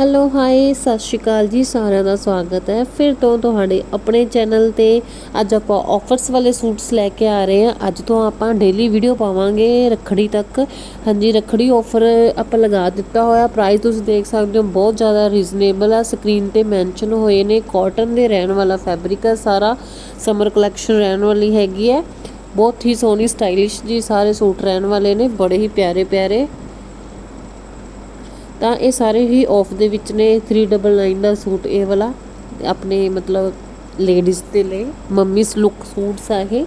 Hello hi ਸਤਿ ਸ਼੍ਰੀ ਅਕਾਲ ਜੀ, ਸਾਰਿਆਂ ਦਾ ਸਵਾਗਤ ਹੈ। ਫਿਰ ਤੋਂ ਤੁਹਾਡੇ ਆਪਣੇ ਚੈਨਲ ਤੇ ਅੱਜ ਆਪਾਂ ਆਫਰਸ ਵਾਲੇ ਸੂਟਸ ਲੈ ਕੇ ਆ ਰਹੇ ਹਾਂ। ਅੱਜ ਤੋਂ ਆਪਾਂ ਡੇਲੀ ਵੀਡੀਓ ਪਾਵਾਂਗੇ ਰੱਖੜੀ ਤੱਕ। ਹਾਂਜੀ, ਰੱਖੜੀ ਆਫਰ ਆਪਾਂ ਲਗਾ ਦਿੱਤਾ ਹੋਇਆ। ਪ੍ਰਾਈਸ ਤੁਸੀਂ ਦੇਖ ਸਕਦੇ ਹੋ, ਬਹੁਤ ਜ਼ਿਆਦਾ ਰੀਜ਼ਨੇਬਲ ਆ। ਸਕਰੀਨ ਤੇ ਮੈਂਸ਼ਨ ਹੋਏ ਨੇ ਕਾਟਨ ਦੇ ਰਹਿਣ ਵਾਲਾ ਫੈਬਰਿਕ ਆ ਸਾਰਾ। ਸਮਰ ਕਲੈਕਸ਼ਨ ਰਹਿਣ ਵਾਲੀ ਹੈਗੀ ਹੈ। ਬਹੁਤ ਹੀ ਸੋਹਣੀ ਸਟਾਈਲਿਸ਼ ਜੀ ਸਾਰੇ ਸੂਟ ਰਹਿਣ ਵਾਲੇ ਨੇ। ਬੜੇ ਹੀ ਪਿਆਰੇ ਪਿਆਰੇ ਤਾਂ ਇਹ ਸਾਰੇ ਹੀ ਆਫ ਦੇ ਵਿੱਚ ਨੇ 399 ਦਾ ਸੂਟ ਇਹ ਵਾਲਾ। ਆਪਣੇ ਮਤਲਬ ਲੇਡੀਜ਼ ਦੇ ਲਈ ਮੰਮੀਸ ਲੁੱਕ ਸੂਟਸ ਆ ਇਹ।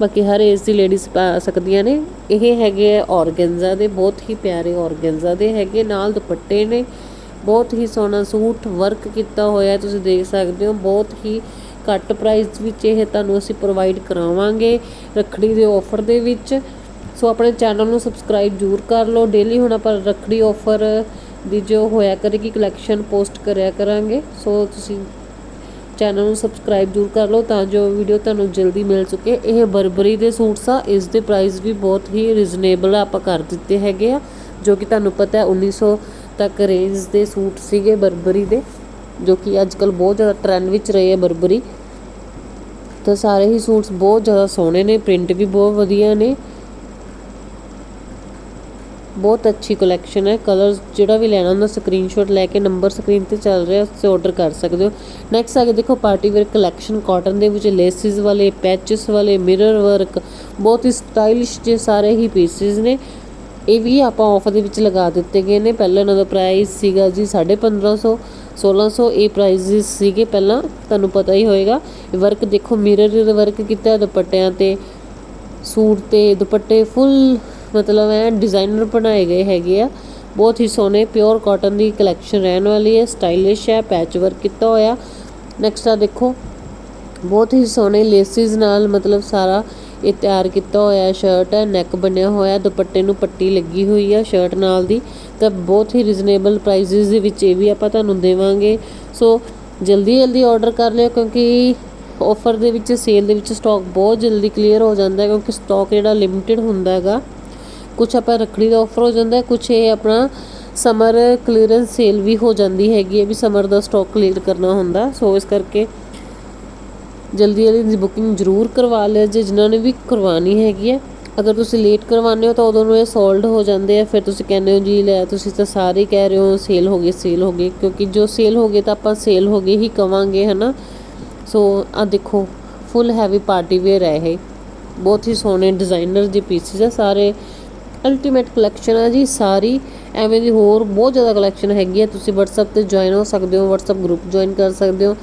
ਬਾਕੀ ਹਰ ਏਜ ਦੀ ਲੇਡੀਜ਼ ਪਾ ਸਕਦੀਆਂ ਨੇ। ਇਹ ਹੈਗੇ ਆ ਔਰਗੈਂਜ਼ਾ ਦੇ, ਬਹੁਤ ਹੀ ਪਿਆਰੇ ਔਰਗੈਂਜ਼ਾ ਦੇ ਹੈਗੇ, ਨਾਲ ਦੁਪੱਟੇ ਨੇ। ਬਹੁਤ ਹੀ ਸੋਹਣਾ ਸੂਟ ਵਰਕ ਕੀਤਾ ਹੋਇਆ, ਤੁਸੀਂ ਦੇਖ ਸਕਦੇ ਹੋ। ਬਹੁਤ ਹੀ ਘੱਟ ਪ੍ਰਾਈਸ ਵਿੱਚ ਇਹ ਤੁਹਾਨੂੰ ਅਸੀਂ ਪ੍ਰੋਵਾਈਡ ਕਰਾਵਾਂਗੇ ਰੱਖੜੀ ਦੇ ਆਫਰ ਦੇ ਵਿੱਚ। ਸੋ ਆਪਣੇ ਚੈਨਲ ਨੂੰ ਸਬਸਕ੍ਰਾਈਬ ਜ਼ਰੂਰ ਕਰ ਲਓ। ਡੇਲੀ ਹੁਣ ਆਪਾਂ ਰੱਖੜੀ ਆਫਰ ਦੀ ਜੋ ਹੋਇਆ ਕਰੇਗੀ ਕਲੈਕਸ਼ਨ ਪੋਸਟ ਕਰਿਆ ਕਰਾਂਗੇ। ਸੋ ਤੁਸੀਂ ਚੈਨਲ ਨੂੰ ਸਬਸਕ੍ਰਾਈਬ ਜ਼ਰੂਰ ਕਰ ਲਓ ਤਾਂ ਜੋ ਵੀਡੀਓ ਤੁਹਾਨੂੰ ਜਲਦੀ ਮਿਲ ਸਕੇ। ਇਹ ਬਰਬਰੀ ਦੇ ਸੂਟਸ ਆ। ਇਸ ਦੇ ਪ੍ਰਾਈਸ ਵੀ ਬਹੁਤ ਹੀ ਰੀਜ਼ਨੇਬਲ ਆਪਾਂ ਕਰ ਦਿੱਤੇ ਹੈਗੇ ਆ, ਜੋ ਕਿ ਤੁਹਾਨੂੰ ਪਤਾ ਹੈ 1900 ਤੱਕ ਰੇਂਜ ਦੇ ਸੂਟ ਸੀਗੇ ਬਰਬਰੀ ਦੇ, ਜੋ ਕਿ ਅੱਜ ਕੱਲ ਬਹੁਤ ਜ਼ਿਆਦਾ ਟ੍ਰੈਂਡ ਵਿੱਚ ਰਹੇ ਆ ਬਰਬਰੀ। ਤਾਂ ਸਾਰੇ ਹੀ ਸੂਟਸ ਬਹੁਤ ਜ਼ਿਆਦਾ ਸੋਹਣੇ ਨੇ ਪ੍ਰਿੰਟ ਵੀ ਬਹੁਤ ਵਧੀਆ ਨੇ। ਬਹੁਤ ਅੱਛੀ ਕਲੈਕਸ਼ਨ ਹੈ। ਕਲਰਸ ਜਿਹੜਾ ਵੀ ਲੈਣਾ ਹੁੰਦਾ ਸਕਰੀਨਸ਼ਾਟ ਲੈ ਕੇ ਨੰਬਰ ਸਕਰੀਨ ਤੇ ਚੱਲ ਰਿਹਾ ਉਸ ਤੇ ਆਰਡਰ ਕਰ ਸਕਦੇ ਹੋ। ਨੈਕਸਟ ਆ ਕੇ ਦੇਖੋ ਪਾਰਟੀ ਵੇਅਰ ਕਲੈਕਸ਼ਨ ਕਾਟਨ ਦੇ ਵਿੱਚ ਲੇਸਿਸ ਵਾਲੇ ਪੈਚਸ ਵਾਲੇ ਮਿਰਰ ਵਰਕ ਬਹੁਤ ਹੀ ਸਟਾਈਲਿਸ਼ ਜੇ ਸਾਰੇ ਹੀ ਪੀਸਿਸ ਨੇ। ਇਹ ਵੀ ਆਪਾਂ ਆਫਰ ਦੇ ਵਿੱਚ ਲਗਾ ਦਿੱਤੇ ਗਏ ਨੇ। ਪਹਿਲਾਂ ਇਹਨਾਂ ਦਾ ਪ੍ਰਾਈਸ ਸੀਗਾ ਜੀ 1550 1600 ਇਹ ਪ੍ਰਾਈਸਿਸ ਸੀਗੇ ਪਹਿਲਾਂ, ਤੁਹਾਨੂੰ ਪਤਾ ਹੀ ਹੋਏਗਾ। ਵਰਕ ਦੇਖੋ ਮਿਰਰ ਵਰਕ ਕੀਤਾ, ਦੁਪੱਟਿਆਂ ਤੇ, ਸੂਟ ਤੇ, ਦੁਪੱਟੇ ਫੁੱਲ ਮਤਲਬ ਐ ਡਿਜ਼ਾਈਨਰ ਬਣਾਏ ਗਏ ਹੈਗੇ ਆ। ਬਹੁਤ ਹੀ ਸੋਹਣੇ ਪਿਓਰ ਕਾਟਨ ਦੀ ਕਲੈਕਸ਼ਨ ਰਹਿਣ ਵਾਲੀ ਹੈ ਸਟਾਈਲਿਸ਼ ਹੈ ਪੈਚ ਵਰਕ ਕੀਤਾ ਹੋਇਆ। ਨੈਕਸਟ ਆ ਦੇਖੋ, ਬਹੁਤ ਹੀ ਸੋਹਣੇ ਲੇਸਿਸ ਨਾਲ ਮਤਲਬ ਸਾਰਾ ਇਹ ਤਿਆਰ ਕੀਤਾ ਹੋਇਆ ਸ਼ਰਟ ਹੈ ਨੈਕ ਬਣਿਆ ਹੋਇਆ, ਦੁਪੱਟੇ ਨੂੰ ਪੱਟੀ ਲੱਗੀ ਹੋਈ ਹੈ ਸ਼ਰਟ ਨਾਲ ਦੀ। ਤਾਂ ਬਹੁਤ ਹੀ ਰੀਜ਼ਨੇਬਲ ਪ੍ਰਾਈਸਿਸ ਦੇ ਵਿੱਚ ਇਹ ਵੀ ਆਪਾਂ ਤੁਹਾਨੂੰ ਦੇਵਾਂਗੇ। ਸੋ ਜਲਦੀ ਜਲਦੀ ਆਰਡਰ ਕਰ ਲਿਓ ਕਿਉਂਕਿ ਆਫਰ ਦੇ ਵਿੱਚ ਸੇਲ ਦੇ ਵਿੱਚ ਸਟਾਕ ਬਹੁਤ ਜਲਦੀ ਕਲੀਅਰ ਹੋ ਜਾਂਦਾ ਹੈ ਕਿਉਂਕਿ ਸਟਾਕ ਜਿਹੜਾ ਲਿਮਿਟਿਡ ਹੁੰਦਾ ਹੈਗਾ। ਕੁਝ ਆਪਾਂ ਰੱਖੜੀ ਦਾ ਆਫਰ ਹੋ ਜਾਂਦਾ ਹੈ ਕੁਝ ਇਹ ਆਪਣਾ ਸਮਰ ਕਲੀਅਰੈਂਸ ਸੇਲ ਵੀ ਹੋ ਜਾਂਦੀ ਹੈਗੀ ਹੈ ਵੀ ਸਮਰ ਦਾ ਸਟਾਕ ਕਲੀਅਰ ਕਰਨਾ ਹੁੰਦਾ, ਸੋ ਇਸ ਕਰਕੇ ਜਲਦੀ ਜਲਦੀ ਦੀ ਬੁਕਿੰਗ ਜ਼ਰੂਰ ਕਰਵਾ ਲਿਓ ਜੇ ਜਿਨ੍ਹਾਂ ਨੇ ਵੀ ਕਰਵਾਉਣੀ ਹੈਗੀ ਹੈ। ਅਗਰ ਤੁਸੀਂ ਲੇਟ ਕਰਵਾਉਂਦੇ ਹੋ ਤਾਂ ਉਦੋਂ ਨੂੰ ਇਹ ਸੋਲਡ ਹੋ ਜਾਂਦੇ ਆ, ਫਿਰ ਤੁਸੀਂ ਕਹਿੰਦੇ ਹੋ ਜੀ ਲੈ ਤੁਸੀਂ ਤਾਂ ਸਾਰੇ ਕਹਿ ਰਹੇ ਹੋ ਸੇਲ ਹੋ ਗਏ ਸੇਲ ਹੋ ਗਏ ਕਿਉਂਕਿ ਜੋ ਸੇਲ ਹੋ ਗਏ ਤਾਂ ਆਪਾਂ ਸੇਲ ਹੋ ਗਏ ਹੀ ਕਵਾਂਗੇ, ਹਨਾ? ਸੋ ਆ ਦੇਖੋ ਫੁੱਲ ਹੈਵੀ ਪਾਰਟੀ ਵੇਅਰ ਹੈ ਇਹ। ਬਹੁਤ ਹੀ ਸੋਹਣੇ ਡਿਜ਼ਾਈਨਰ ਦੇ ਪੀਸਿਸ ਆ, ਸਾਰੇ ਅਲਟੀਮੇਟ ਕਲੈਕਸ਼ਨ ਆ ਜੀ, ਸਾਰੀ ਐਵੇਂ ਦੀ ਹੋਰ ਬਹੁਤ ਜ਼ਿਆਦਾ ਕਲੈਕਸ਼ਨ ਹੈਗੀ ਹੈ ਤੁਸੀਂ WhatsApp ਤੇ ਜੁਆਇਨ ਹੋ ਸਕਦੇ ਹੋ, WhatsApp ਗਰੁੱਪ ਜੁਆਇਨ ਕਰ ਸਕਦੇ ਹੋ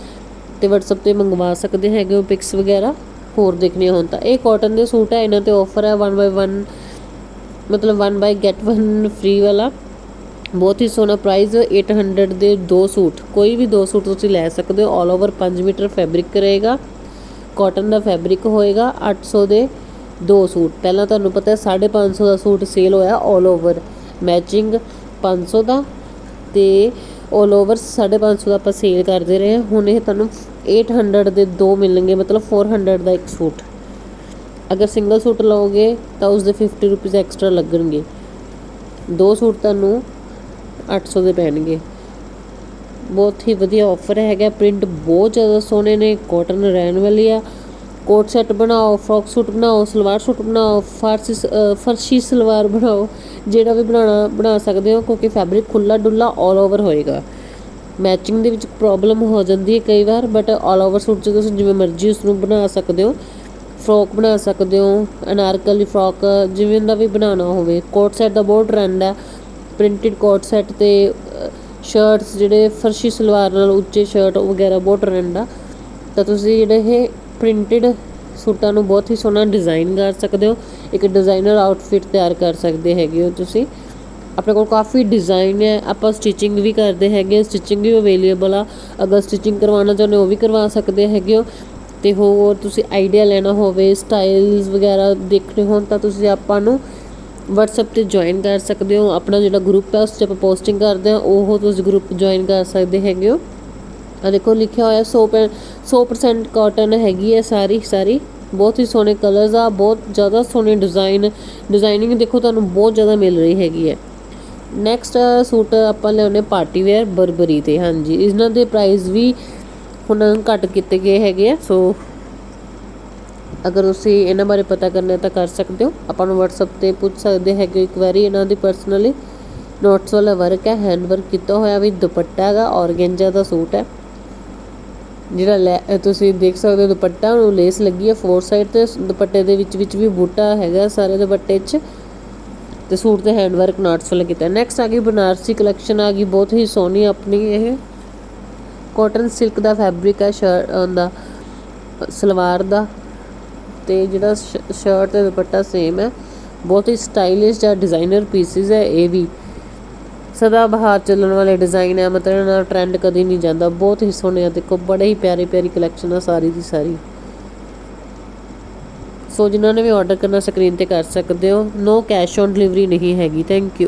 ਤੇ WhatsApp ਤੇ ਮੰਗਵਾ ਸਕਦੇ ਹੈਗੇ ਹੋ ਪਿਕਸ ਵਗੈਰਾ ਹੋਰ ਦੇਖਣੇ ਹੋਣ ਤਾਂ। ਇਹ ਕਾਟਨ ਦੇ ਸੂਟ ਹੈ ਇਹਨਾਂ ਤੇ ਆਫਰ ਹੈ 1 ਬਾਈ 1 ਮਤਲਬ 1 ਬਾਈ ਗੈਟ 1 ਫ੍ਰੀ ਵਾਲਾ। ਬਹੁਤ ਹੀ ਸੋਹਣਾ ਪ੍ਰਾਈਸ 800 ਦੇ ਦੋ ਸੂਟ। ਕੋਈ ਵੀ ਦੋ ਸੂਟ ਤੁਸੀਂ ਲੈ ਸਕਦੇ ਹੋ 올 ਓਵਰ 5 ਮੀਟਰ ਫੈਬਰਿਕ ਰਹੇਗਾ। ਕਾਟਨ ਦਾ ਫੈਬਰਿਕ ਹੋਏਗਾ 800 ਦੇ ਦੋ ਸੂਟ। ਪਹਿਲਾਂ ਤੁਹਾਨੂੰ ਪਤਾ ਹੈ 550 ਦਾ ਸੂਟ ਸੇਲ ਹੋਇਆ 올 ਓਵਰ ਮੈਚਿੰਗ 500 ਦਾ ਤੇ 올 ਓਵਰ 550 ਦਾ ਆਪਾਂ ਸੇਲ ਕਰਦੇ ਰਹੇ। ਹਾਂ ਹੁਣ ਇਹ ਤੁਹਾਨੂੰ 800 ਦੇ ਦੋ ਮਿਲਣਗੇ, ਮਤਲਬ 400 ਦਾ ਇੱਕ ਸੂਟ। ਅਗਰ ਸਿੰਗਲ ਸੂਟ ਲਓਗੇ ਤਾਂ ਉਸ ਦੇ 50 ਰੁਪਏ ਐਕਸਟਰਾ ਲੱਗਣਗੇ। ਦੋ ਸੂਟ ਤੁਹਾਨੂੰ 800 ਦੇ ਪੈਣਗੇ। ਬਹੁਤ ਹੀ ਵਧੀਆ ਆਫਰ ਹੈਗਾ। ਪ੍ਰਿੰਟ ਬਹੁਤ ਜ਼ਿਆਦਾ ਸੋਹਣੇ ਨੇ। ਕਾਟਨ ਰਹਿਣ ਵਾਲੀ ਆ। ਕੋਟ ਸੈੱਟ ਬਣਾਓ, ਫਰੋਕ ਸੂਟ ਬਣਾਓ, ਸਲਵਾਰ ਸੂਟ ਬਣਾਓ, ਫਾਰਸੀ ਫਰਸ਼ੀ ਸਲਵਾਰ ਬਣਾਓ, ਜਿਹੜਾ ਵੀ ਬਣਾਉਣਾ ਬਣਾ ਸਕਦੇ ਹੋ ਕਿਉਂਕਿ ਫੈਬਰਿਕ ਖੁੱਲਾ ਡੁੱਲਾ 올 ਓਵਰ ਹੋਏਗਾ। ਮੈਚਿੰਗ ਦੇ ਵਿੱਚ ਪ੍ਰੋਬਲਮ ਹੋ ਜਾਂਦੀ ਹੈ ਕਈ ਵਾਰ ਬਟ 올 ਓਵਰ ਸੂਟ 'ਚ ਤੁਸੀਂ ਜਿਵੇਂ ਮਰਜ਼ੀ ਉਸ ਨੂੰ ਬਣਾ ਸਕਦੇ ਹੋ। ਫਰੋਕ ਬਣਾ ਸਕਦੇ ਹੋ, ਅਨਾਰਕਲੀ ਫਰੋਕ ਜਿਵੇਂ ਦਾ ਵੀ ਬਣਾਉਣਾ ਹੋਵੇ। ਕੋਟ ਸੈੱਟ ਦਾ ਬਹੁਤ ਟ੍ਰੈਂਡ ਹੈ। ਪ੍ਰਿੰਟਡ ਕੋਟ ਸੈੱਟ ਤੇ ਸ਼ਰਟਸ ਜਿਹੜੇ ਫਰਸ਼ੀ ਸਲਵਾਰ ਨਾਲ ਉੱਚੇ ਸ਼ਰਟ ਵਗੈਰਾ ਬਹੁਤ ਟ੍ਰੈਂਡ ਆ। ਤਾਂ ਤੁਸੀਂ ਜਿਹੜੇ ਇਹ ਪ੍ਰਿੰਟਡ ਸੂਟਾਂ ਨੂੰ ਬਹੁਤ ਹੀ ਸੋਹਣਾ ਡਿਜ਼ਾਈਨ ਕਰ ਸਕਦੇ ਹੋ। ਇੱਕ ਡਿਜ਼ਾਈਨਰ ਆਊਟਫਿਟ ਤਿਆਰ ਕਰ ਸਕਦੇ ਹੈਗੇ ਹੋ ਤੁਸੀਂ। ਆਪਣੇ ਕੋਲ ਕਾਫੀ ਡਿਜ਼ਾਈਨ ਹੈ। ਆਪਾਂ ਸਟਿਚਿੰਗ ਵੀ ਕਰਦੇ ਹੈਗੇ ਸਟਿਚਿੰਗ ਵੀ ਅਵੇਲੇਬਲ ਆ। ਅਗਰ ਸਟਿਚਿੰਗ ਕਰਵਾਉਣਾ ਚਾਹੁੰਦੇ ਹੋ, ਉਹ ਵੀ ਕਰਵਾ ਸਕਦੇ ਹੈਗੇ ਹੋ। ਤੇ ਹੋਰ ਤੁਸੀਂ ਆਈਡੀਆ ਲੈਣਾ ਹੋਵੇ ਸਟਾਈਲਸ ਵਗੈਰਾ ਦੇਖਣੇ ਹੋਣ ਤਾਂ ਤੁਸੀਂ ਆਪਾਂ ਨੂੰ WhatsApp ਤੇ ਜੁਆਇਨ ਕਰ ਸਕਦੇ ਹੋ। ਆਪਣਾ ਜਿਹੜਾ ਗਰੁੱਪ ਹੈ, ਉਸ 'ਚ ਆਪਾਂ ਪੋਸਟਿੰਗ ਕਰਦੇ ਹਾਂ। ਉਹ ਤੁਸੀਂ ਗਰੁੱਪ ਜੁਆਇਨ ਕਰ ਸਕਦੇ ਹੈਗੇ ਹੋ। ਆ ਦੇਖੋ, ਲਿਖਿਆ ਹੋਇਆ 100 100% ਕਾਟਨ ਹੈਗੀ ਹੈ ਸਾਰੀ ਸਾਰੀ। ਬਹੁਤ ਹੀ ਸੋਹਣੇ ਕਲਰਸ ਆ, ਬਹੁਤ ਜ਼ਿਆਦਾ ਸੋਹਣੇ ਡਿਜ਼ਾਈਨ ਡਿਜ਼ਾਈਨਿੰਗ ਦੇਖੋ, ਤੁਹਾਨੂੰ ਬਹੁਤ ਜ਼ਿਆਦਾ ਮਿਲ ਰਹੀ ਹੈਗੀ ਹੈ। ਨੈਕਸਟ ਸੂਟ ਆਪਾਂ ਲਿਆਉਣੇ ਪਾਰਟੀ ਵੇਅਰ ਬਰਬਰੀ ਤੇ, ਹਾਂਜੀ। ਇਹਨਾਂ ਦੇ ਪ੍ਰਾਈਸ ਵੀ ਹੁਣ ਘੱਟ ਕੀਤੇ ਗਏ ਹੈਗੇ ਆ ਸੋ ਅਗਰ ਤੁਸੀਂ ਇਹਨਾਂ ਬਾਰੇ ਪਤਾ ਕਰਨਾ ਤਾਂ ਕਰ ਸਕਦੇ ਹੋ। ਆਪਾਂ ਨੂੰ WhatsApp ਤੇ ਪੁੱਛ ਸਕਦੇ ਹੈਗੇ ਇੱਕ ਵਾਰੀ ਇਹਨਾਂ ਦੀ ਪਰਸਨਲੀ ਨੋਟਸ ਵਾਲਾ ਵਰਕ ਹੈ ਹੈਂਡ ਵਰਕ ਕੀਤਾ ਹੋਇਆ ਵੀ ਦੁਪੱਟਾ ਹੈਗਾ, ਔਰਗੈਂਜਾ ਦਾ ਸੂਟ ਹੈ। ਜਿਹੜਾ ਲੈ ਤੁਸੀਂ ਦੇਖ ਸਕਦੇ ਹੋ ਦੁਪੱਟਾ ਨੂੰ ਲੇਸ ਲੱਗੀ ਹੈ ਫੋਰ ਸਾਈਡ ਤੇ, ਦੁਪੱਟੇ ਦੇ ਵਿੱਚ ਵਿੱਚ ਵੀ ਬੂਟਾ ਹੈਗਾ ਸਾਰੇ ਦੁਪੱਟੇ 'ਚ। ਤੇ ਸੂਟ ਤੇ ਹੈਂਡ ਵਰਕ ਨੋਟਸ ਵਾਲਾ ਕੀਤਾ ਨੈਕਸਟ ਆ ਗਈ ਬਨਾਰਸੀ ਕਲੈਕਸ਼ਨ ਆ ਗਈ ਬਹੁਤ ਹੀ ਸੋਹਣੀ ਆਪਣੀ ਇਹ। ਕਾਟਨ ਸਿਲਕ ਦਾ ਫੈਬਰਿਕ ਹੈ ਸ਼ਰਟ ਦਾ ਸਲਵਾਰ ਦਾ। ਤੇ ਜਿਹੜਾ ਸ਼ਰਟ ਤੇ ਦੁਪੱਟਾ ਸੇਮ ਹੈ। ਬਹੁਤ ਹੀ ਸਟਾਈਲਿਸ਼ ਜਾਂ ਡਿਜ਼ਾਈਨਰ ਪੀਸਿਸ ਹੈ, ਇਹ ਵੀ। ਸਦਾ ਬਹਾਰ ਚੱਲਣ ਵਾਲੇ ਡਿਜ਼ਾਈਨ ਹੈ ਮਤਲਬ ਇਹਨਾਂ ਦਾ ਟ੍ਰੈਂਡ ਕਦੀ ਨਹੀਂ ਜਾਂਦਾ। ਬਹੁਤ ਹੀ ਸੋਹਣੇ ਆ, ਦੇਖੋ, ਬੜੇ ਹੀ ਪਿਆਰੇ, ਪਿਆਰੀ ਕਲੈਕਸ਼ਨ ਆ ਸਾਰੀ ਦੀ ਸਾਰੀ। ਸੋ ਜਿਨ੍ਹਾਂ ਨੇ ਵੀ ਆਰਡਰ ਕਰਨਾ ਸਕਰੀਨ ਤੇ ਕਰ ਸਕਦੇ ਹੋ। ਨੋ ਕੈਸ਼ ਔਨ ਡਿਲੀਵਰੀ ਨਹੀਂ ਹੈਗੀ ਥੈਂਕ ਯੂ